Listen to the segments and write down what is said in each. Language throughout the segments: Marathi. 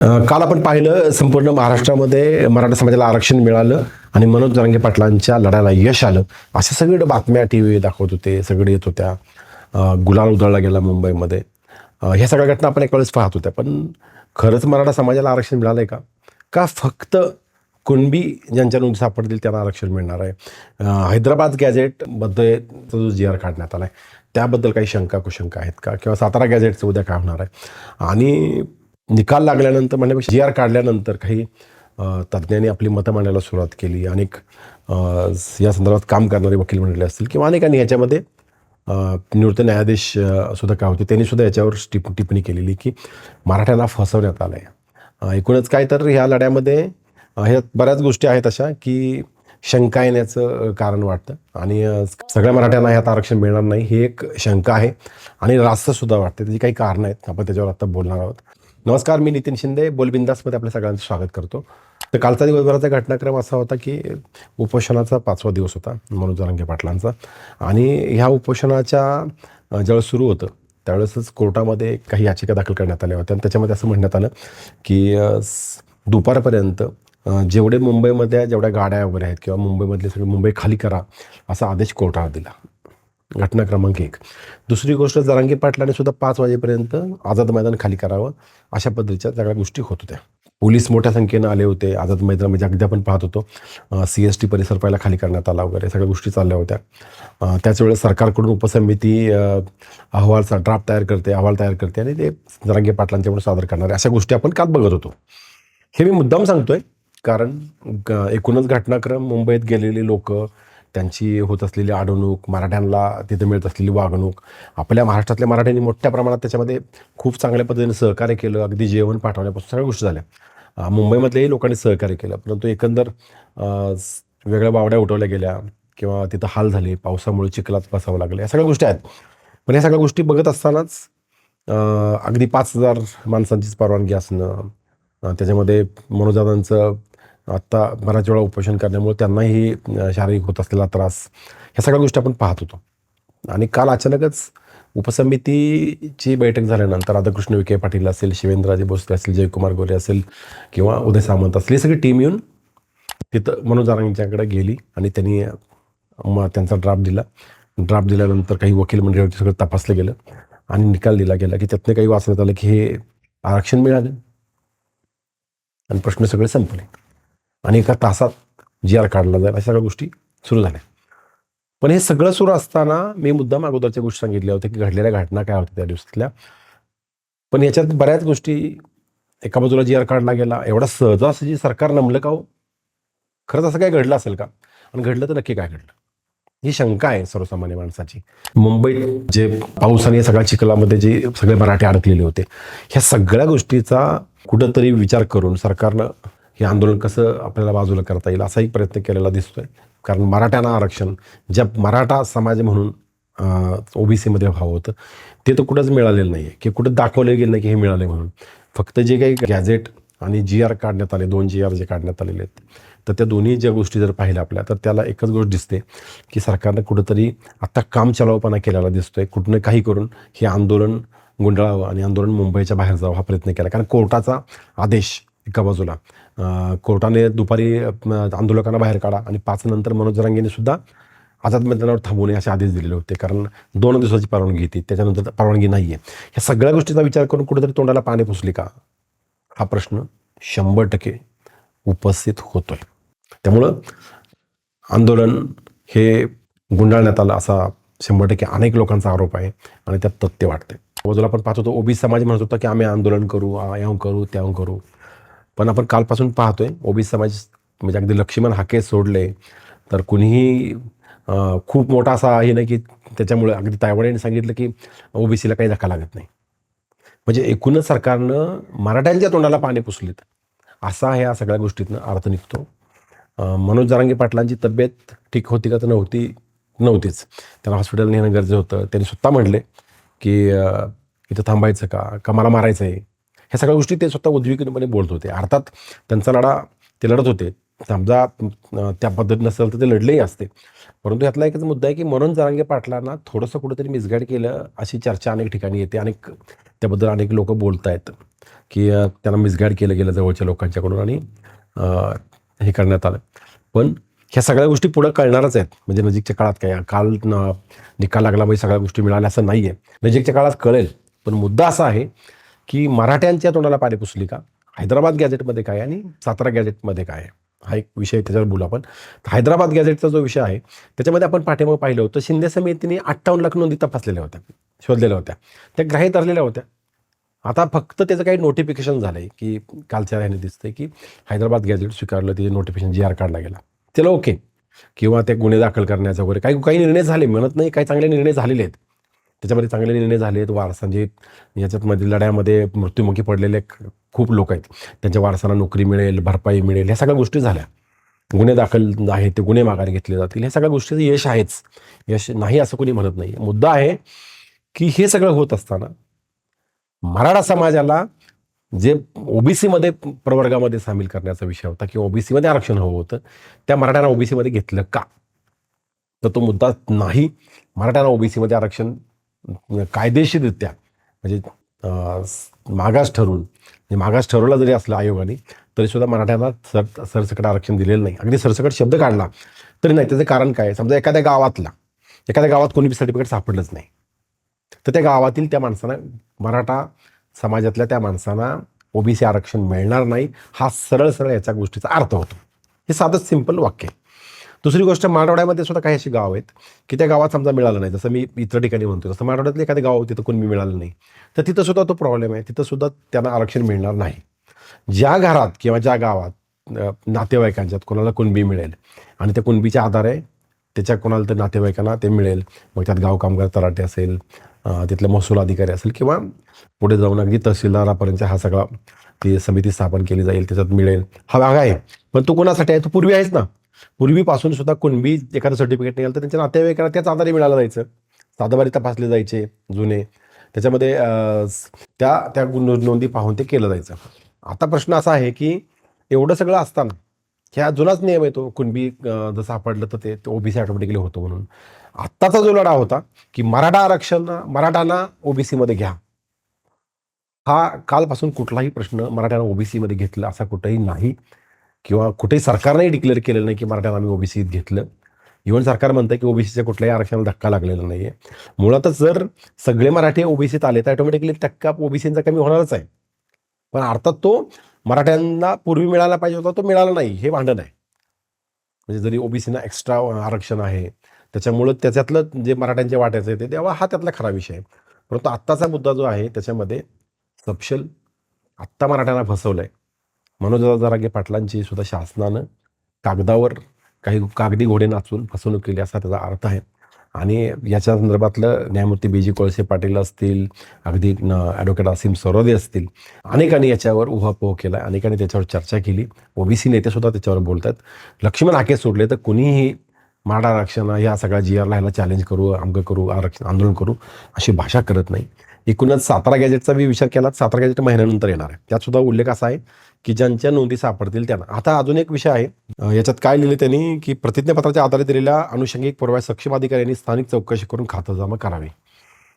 काल आपण पाहिलं संपूर्ण महाराष्ट्रामध्ये मराठा समाजाला आरक्षण मिळालं आणि मनोज जरांगे पाटलांच्या लढ्याला यश आलं. अशा सगळ्या बातम्या टी व्ही दाखवत होते सगळे येत होत्या. गुलाल उधळला गेला मुंबईमध्ये. ह्या सगळ्या घटना आपण एक वेळेस पाहत होत्या पण खरंच मराठा समाजाला आरक्षण मिळालं आहे का? का फक्त कुणबी ज्यांच्या नोंदी सापडतील त्यांना आरक्षण मिळणार आहे? हैदराबाद गॅझेटमध्ये जो जी आर काढण्यात आला आहे त्याबद्दल काही शंका कुशंका आहेत का? किंवा सातारा गॅझेटचं उद्या काय होणार आहे? आणि निकाल लागल्यानंतर म्हणण्यापेक्षा जी आर काढल्यानंतर काही तज्ज्ञांनी आपली मतं मांडायला सुरुवात केली. अनेक या संदर्भात काम करणारे वकील मंडळी असतील किंवा अनेकांनी याच्यामध्ये निवृत्त न्यायाधीश सुद्धा काय होते त्यांनी सुद्धा याच्यावर टिप टिप्पणी केलेली की मराठ्यांना फसवण्यात आलं आहे एकूणच काय तर ह्या लढ्यामध्ये ह्या बऱ्याच गोष्टी आहेत अशा की शंका येण्याचं कारण वाटतं. आणि सगळ्या मराठ्यांना ह्यात आरक्षण मिळणार नाही ही एक शंका आहे. आणि रास्तसुद्धा वाटते. त्याची काही कारणं आहेत. आपण त्याच्यावर आता बोलणार आहोत. नमस्कार मी नितीन शिंदे. बोलबिंदासमध्ये आपल्या सगळ्यांचं स्वागत करतो. तर कालचा दिवसभराचा घटनाक्रम असा होता की उपोषणाचा पाचवा दिवस होता मनोज जरांगे पाटलांचा. आणि ह्या उपोषणाच्या ज्यावेळेस सुरू होतं. त्यावेळेसच कोर्टामध्ये काही याचिका दाखल करण्यात आल्या होत्या. आणि त्याच्यामध्ये असं म्हणण्यात आलं की दुपारपर्यंत जेवढे मुंबईमध्ये जेवढ्या गाड्या वगैरे आहेत किंवा मुंबईमधले सगळे मुंबई खाली करा असा आदेश कोर्टाला दिला. घटना क्रमांक एक. दुसरी गोष्ट जरांगी पाटलाने सुद्धा पाच वाजेपर्यंत आझाद मैदान खाली करावं अशा पद्धतीच्या सगळ्या गोष्टी होत होत्या. पोलीस मोठ्या संख्येनं आले होते. आझाद मैदान म्हणजे अगदी आपण पाहत होतो सी एस टी परिसर पहिला खाली करण्यात आला वगैरे सगळ्या गोष्टी चालल्या होत्या. त्याच वेळेस सरकारकडून उपसमिती अहवालचा ड्राफ्ट तयार करते अहवाल तयार करते आणि ते जरांगे पाटलांच्याकडून सादर करणारे अशा गोष्टी आपण काल बघत होतो. हे मी मुद्दाम सांगतोय कारण एकूणच घटनाक्रम मुंबईत गेलेले लोक त्यांची होत असलेली अडवणूक मराठ्यांना तिथं मिळत असलेली वागणूक आपल्या महाराष्ट्रातल्या मराठ्यांनी मोठ्या प्रमाणात त्याच्यामध्ये खूप चांगल्या पद्धतीने सहकार्य केलं अगदी जेवण पाठवण्यापासून सगळ्या गोष्टी झाल्या. मुंबईमधल्याही लोकांनी सहकार्य केलं परंतु एकंदर वेगळ्या बावड्या उठवल्या गेल्या किंवा तिथं हाल झाले पावसामुळे चिखलात बसावं लागलं या सगळ्या गोष्टी आहेत. पण या सगळ्या गोष्टी बघत असतानाच अगदी पाच हजार माणसांचीच परवानगी असणं त्याच्यामध्ये मनोजादांचं आत्ता बऱ्याच वेळा उपोषण करण्यामुळे त्यांनाही शारीरिक होत असलेला त्रास ह्या सगळ्या गोष्टी आपण पाहत होतो. आणि काल अचानकच उपसमितीची बैठक झाल्यानंतर राधाकृष्ण विखे पाटील असेल शिवेंद्रराजे भोसले असेल जयकुमार गोरे असेल किंवा उदय सामंत असेल ही सगळी टीम येऊन तिथं मनोज यांच्याकडे गेली आणि त्यांनी मग त्यांचा ड्राफ्ट दिला. ड्राफ्ट दिल्यानंतर काही वकील मंडळावरती सगळं तपासलं गेलं आणि निकाल दिला गेला की त्यातनं काही वाचण्यात आलं की हे आरक्षण मिळालं. आणि प्रश्न सगळे संपले. आणि एका तासात जी आर काढला जाईल अशा सगळ्या गोष्टी सुरू झाल्या. पण हे सगळं सुरू असताना मी मुद्दाम अगोदरच्या गोष्टी सांगितल्या होत्या की घडलेल्या घटना काय होत्या त्या दिवसातल्या. पण याच्यात बऱ्याच गोष्टी एका बाजूला जी आर काढला गेला एवढा सहजासहजी सरकार नमलं का हो? खरंच असं काय घडलं असेल का? आणि घडलं तर नक्की काय घडलं? ही शंका आहे सर्वसामान्य माणसाची. मुंबईत जे पाऊस आणि सगळ्या चिखलामध्ये जे सगळे मराठी अडकलेले होते ह्या सगळ्या गोष्टीचा कुठंतरी विचार करून सरकारनं हे आंदोलन कसं आपल्याला बाजूला करता येईल असाही प्रयत्न केलेला दिसतोय. कारण मराठ्यांना आरक्षण ज्या मराठा समाज म्हणून ओबीसीमध्ये व्हावं होतं ते तर कुठंच मिळालेलं नाही आहे की कुठं दाखवलं गेलं नाही की हे मिळालं म्हणून. फक्त जे काही गॅझेट आणि जी आर काढण्यात आले दोन जी आर जे काढण्यात आलेले आहेत तर त्या दोन्ही ज्या गोष्टी जर पाहिल्या आपल्या तर त्याला एकच गोष्ट दिसते की सरकारनं कुठंतरी आत्ता काम चलावपणा केलेला दिसतोय कुठनं काही करून हे आंदोलन गुंडाळावं आणि आंदोलन मुंबईच्या बाहेर जावं हा प्रयत्न केला. कारण कोर्टाचा आदेश एका बाजूला. कोर्टाने दुपारी आंदोलकांना बाहेर काढा आणि पाच नंतर मनोज जरांगेने सुद्धा आझाद मैदानावर थांबू नये असे आदेश दिलेले होते. कारण दोन दिवसाची परवानगी होती. त्याच्यानंतर परवानगी नाही आहे ह्या सगळ्या गोष्टीचा विचार करून कुठेतरी तोंडाला पाणी पुसली का? हा प्रश्न शंभर टक्के उपस्थित होतोय. त्यामुळं आंदोलन हे गुंडाळण्यात आलं असा शंभर टक्के अनेक लोकांचा आरोप आहे आणि त्यात तथ्य वाटते बाजूला आपण पाहत होतो ओबीसी समाज म्हणत होता की आम्ही आंदोलन करू या याहून करू त्याहून करू. पण आपण कालपासून पाहतोय ओबीसी समाज म्हणजे अगदी लक्ष्मण हाके सोडले तर कुणीही खूप मोठा असा हे नाही की त्याच्यामुळे अगदी तायवाड्याने सांगितलं की ओबीसीला काही धक्का लागत नाही. म्हणजे एकूणच सरकारनं मराठ्यांच्या तोंडाला पाणी पुसलीत. असा ह्या सगळ्या गोष्टीतनं अर्थ निघतो. मनोज जारांगे पाटलांची तब्येत ठीक होती का तर नव्हती नव्हतीच. त्यांना हॉस्पिटल नेणं गरजेचं होतं. त्यांनी स्वतः म्हटले की इथं थांबायचं का? का मला मारायचं आहे ह्या सगळ्या गोष्टी ते स्वतः उद्विग्नपणे बोलत होते. अर्थात त्यांचा लढा ते लढत होते. समजा त्या पद्धती नसेल तर ते लढलेही असते. परंतु यातला एकच मुद्दा आहे की मनोज जारांगे पाटलांना थोडंसं कुठेतरी मिसगाईड केलं अशी चर्चा अनेक ठिकाणी येते. अनेक त्याबद्दल अनेक लोक बोलत आहेत की त्यांना मिसगाईड केलं गेलं जवळच्या लोकांच्याकडून आणि हे करण्यात आलं. पण ह्या सगळ्या गोष्टी पुढं कळणारच आहेत. म्हणजे नजीकच्या काळात काय काल निकाल लागला म्हणजे सगळ्या गोष्टी मिळाल्या असं नाही आहे नजीकच्या काळात कळेल. पण मुद्दा असा आहे की मराठ्यांच्या तोंडाला पाणी पुसली का? हैदराबाद गॅझेटमध्ये काय आणि सातारा गॅझेटमध्ये काय आहे? हा एक विषय त्याच्यावर बोलू आपण. हैदराबाद गॅझेटचा जो विषय आहे त्याच्यामध्ये आपण पाठीमागं पाहिलं होतं शिंदे समितीने अठ्ठावन्न लाख नोंदी तपासलेल्या होत्या शोधलेल्या होत्या. त्या ग्राह्य धरलेल्या होत्या. आता फक्त त्याचं काही नोटिफिकेशन झालं आहे की कालच्या ह्याने दिसतंय की हैदराबाद गॅझेट स्वीकारलं त्याचे नोटिफिकेशन जी आर काढला गेला. त्याला ओके किंवा ते गुन्हे दाखल करण्याचा वगैरे काही काही निर्णय झाले म्हणत नाही काही चांगले निर्णय झालेले आहेत. त्याच्यामध्ये चांगले निर्णय झाले आहेत वारसांचे याच्यातमध्ये लढ्यामध्ये मृत्युमुखी पडलेले खूप लोक आहेत. त्यांच्या वारसांना नोकरी मिळेल भरपाई मिळेल ह्या सगळ्या गोष्टी झाल्या. गुन्हे दाखल आहेत ते गुन्हे माघारी घेतले जातील ह्या सगळ्या गोष्टीचं यश आहेच. यश नाही असं कोणी म्हणत नाही मुद्दा आहे की हे सगळं होत असताना मराठा समाजाला जे ओबीसीमध्ये प्रवर्गामध्ये सामील करण्याचा विषय होता किंवा ओबीसीमध्ये आरक्षण हवं होतं त्या मराठ्यांना ओबीसीमध्ये घेतलं का? तर तो मुद्दा नाही. मराठ्यांना ओबीसीमध्ये आरक्षण कायदेशीररित्या म्हणजे मागास ठरवून म्हणजे मागास ठरवला जरी असलं आयोगाने तरी सुद्धा मराठ्यांना सर सरसकट आरक्षण दिलेलं नाही. अगदी सरसकट शब्द काढला तरी नाही. त्याचं कारण काय? समजा एखाद्या गावातला एखाद्या गावात कोणी सर्टिफिकेट सापडलंच नाही. तर त्या गावातील त्या माणसांना मराठा समाजातल्या त्या माणसांना ओबीसी आरक्षण मिळणार नाही. हा सरळ सरळ याच्या गोष्टीचा अर्थ होतो. हे साधंच सिंपल वाक्य आहे. दुसरी गोष्ट मराठवाड्यामध्ये सुद्धा काही अशी गाव आहेत की त्या गावात समजा मिळालं नाही. जसं मी इतर ठिकाणी म्हणतो तसं मराठवाड्यातलं एखादे गाव तिथं कोणी मिळालं नाही तर तिथं सुद्धा तो प्रॉब्लेम आहे. तिथं सुद्धा त्यांना आरक्षण मिळणार नाही. ज्या घरात किंवा ज्या गावात नातेवाईकांच्यात कोणाला कुणबी मिळेल आणि त्या कुणबीच्या आधारे त्याच्या कोणाला तर नातेवाईकांना ते मिळेल. मग त्यात गाव कामगार तराटे असेल तिथले महसूल अधिकारी असेल किंवा पुढे जाऊन अगदी तहसीलदारापर्यंत हा सगळा ती समिती स्थापन केली जाईल त्याच्यात मिळेल. हा भाग आहे. पण तो कोणासाठी आहे? तो पूर्वी आहेच ना. पूर्वीपासून सुद्धा कुणबी एखादं सर्टिफिकेट निघालं तर त्यांच्या नातेवाईकांना त्याच आधारे मिळालं जायचं. साधंबारी तपासले जायचे जुने. त्याच्यामध्ये त्या त्या गुण- नोंदी पाहून ते केलं जायचं. आता प्रश्न असा आहे की एवढं सगळं असताना ह्या जुनाच नियम आहे तो कुणबी जसं सापडलं तर ते ओबीसी ऑटोमॅटिकली होतो म्हणून. आत्ताचा जो लढा होता की मराठा आरक्षण मराठांना ओबीसीमध्ये घ्या. हा कालपासून कुठलाही प्रश्न मराठ्यांना ओबीसीमध्ये घेतला असा कुठंही नाही. किंवा कुठेही सरकारनेही डिक्लेअर केलेलं नाही की मराठ्यांना आम्ही ओबीसीत घेतलं. इव्हन सरकार म्हणतं की ओबीसीच्या कुठल्याही आरक्षणाला धक्का लागलेला नाही आहे मुळातच जर सगळे मराठी ओबीसीत आले तर ऑटोमॅटिकली टक्का ओबीसीचा कमी होणारच आहे. पण अर्थात तो मराठ्यांना पूर्वी मिळाला पाहिजे होता तो मिळाला नाही. हे भांडण आहे. म्हणजे जरी ओबीसीना एक्स्ट्रा आरक्षण आहे त्याच्यामुळं त्याच्यातलं जे मराठ्यांच्या वाट्याचं आहे ते तेव्हा हा त्यातला खरा विषय आहे. परंतु आत्ताचा मुद्दा जो आहे त्याच्यामध्ये सपशल आत्ता मराठ्यांना फसवलं आहे मनोज जरागे पाटलांची सुद्धा शासनानं कागदावर काही कागदी घोडे नाचून फसवणूक केली असा त्याचा अर्थ आहे. आणि याच्या संदर्भातलं न्यायमूर्ती बी जी कोळसे पाटील असतील अगदी ॲडव्होकेट असीम सरोदे असतील अनेकांनी याच्यावर उहापोह केला अनेकांनी त्याच्यावर चर्चा केली. ओबीसी नेतेसुद्धा त्याच्यावर त्याच्यावर आहेत लक्ष्मण हाके सोडले तर कुणीही मराठा आरक्षण या सगळ्या जी आरला ह्याला चॅलेंज करू अमकं करू आरक्षण आंदोलन करू अशी भाषा करत नाही. एकूणच सातारा गॅजेटचा मी विचार केला सातारा गॅजेट महिन्यानंतर येणार आहे. त्यात सुद्धा उल्लेख असा आहे की ज्यांच्या नोंदी सापडतील त्यांना. आता अजून एक विषय आहे. याच्यात काय लिहिले त्यांनी की प्रतिज्ञापत्राच्या आधारे दिलेल्या अनुषंगिक पुराव्या सक्षम अधिकाऱ्यांनी स्थानिक चौकशी करून खातं जमा करावे.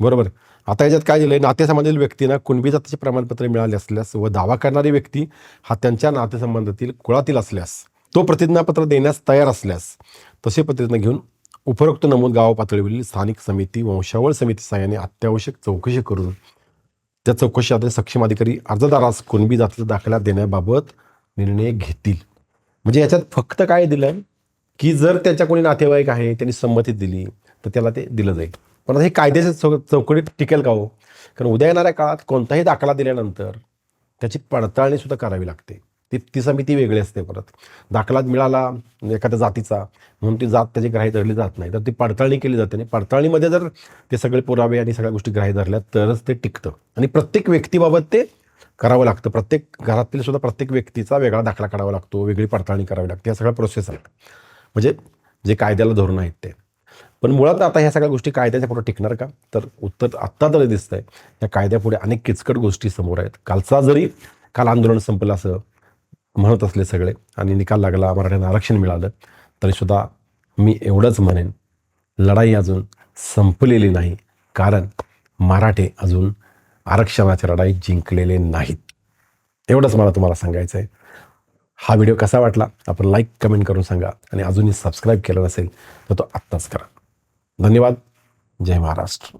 बरोबर. आता याच्यात काय दिलंय नातेसंबंधील व्यक्तींना कुणबी जातीचे प्रमाणपत्र मिळाले असल्यास व दावा करणारी व्यक्ती हा त्यांच्या नातेसंबंधातील कुळातील असल्यास तो प्रतिज्ञापत्र देण्यास तयार असल्यास तसे प्रतिज्ञा घेऊन उपरोक्त नमूद गाव पातळीवरील स्थानिक समिती वंशावळ समिती सहाय्याने अत्यावश्यक चौकशी करून त्या चौकशी आधारे सक्षम अधिकारी अर्जदारास कुणबी जातीचा दाखला देण्याबाबत निर्णय घेतील. म्हणजे याच्यात फक्त काय दिलं की जर त्याच्या कोणी नातेवाईक आहे त्यांनी संमती दिली तर त्याला ते दिलं जाईल. पण आता हे कायद्याच्या चौ चौकटीत टिकेल का हो? कारण उद्या येणाऱ्या काळात कोणताही दाखला दिल्यानंतर त्याची पडताळणी सुद्धा करावी लागते. ती ती समिती वेगळी असते परत. दाखला मिळाला एखाद्या जातीचा म्हणून ती जात त्याची ग्राही धरली जात नाही. तर ती पडताळणी केली जाते आणि पडताळणीमध्ये जर ते सगळे पुरावे आणि सगळ्या गोष्टी ग्राही धरल्या तरच ते टिकतं. आणि प्रत्येक व्यक्तीबाबत ते करावं लागतं. प्रत्येक घरातील सुद्धा प्रत्येक व्यक्तीचा वेगळा दाखला काढावा लागतो वेगळी पडताळणी करावी लागते. या सगळ्या प्रोसेस आहेत. म्हणजे जे कायद्याला धोरणं आहेत ते. पण मुळात आता ह्या सगळ्या गोष्टी कायद्याच्या पुढे टिकणार का? तर उत्तर आत्ता तरी दिसतंय. या कायद्यापुढे अनेक किचकट गोष्टी समोर आहेत. कालचा जरी काल आंदोलन संपलं असं म्हणत असले सगळे आणि निकाल लागला मराठ्यांना आरक्षण मिळालं तरीसुद्धा मी एवढंच म्हणेन लढाई अजून संपलेली नाही कारण मराठे अजून आरक्षणाच्या लढाई जिंकलेले नाहीत. एवढंच मला तुम्हाला सांगायचं आहे हा व्हिडिओ कसा वाटला आपण लाईक कमेंट करून सांगा आणि अजूनही सबस्क्राईब केलं नसेल तर तो आत्ताच करा. धन्यवाद. जय महाराष्ट्र.